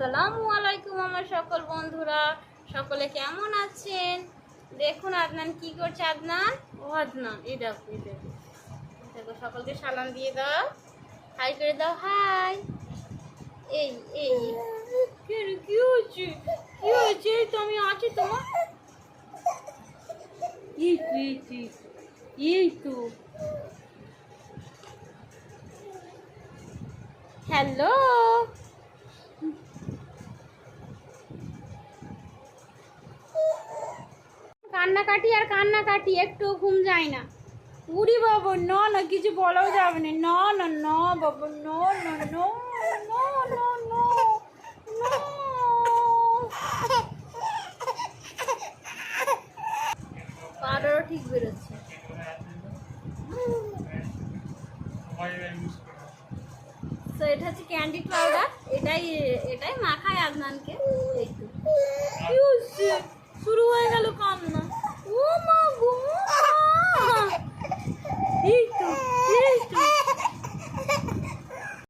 আসসালামু আলাইকুম আমার সকল বন্ধুরা। সকলে কেমন আছেন? দেখুন আদনান কি করছে আদনান। ও আদনান এই দেখো এই দেখো। দেখো সকলকে সালাম দিয়ে দাও। হাই করে দাও হাই। এই এই। কি রে, কি এই তো আমি আছি তো এই তো, এই তো। হ্যালো। কান্নাকাটি আর কান্নাকাটি, একটু ঘুম যায় না। উড়ি বাবু, ন, না, কিছু বলাও যাবে না। ন না, ন, বাবু, ন, না, ন ন ন পাউডারও ঠিক বেরোচ্ছে। তো এটা হচ্ছে ক্যান্ডি পাউডার এটাই এটাই মাখায় আদনানকে। এই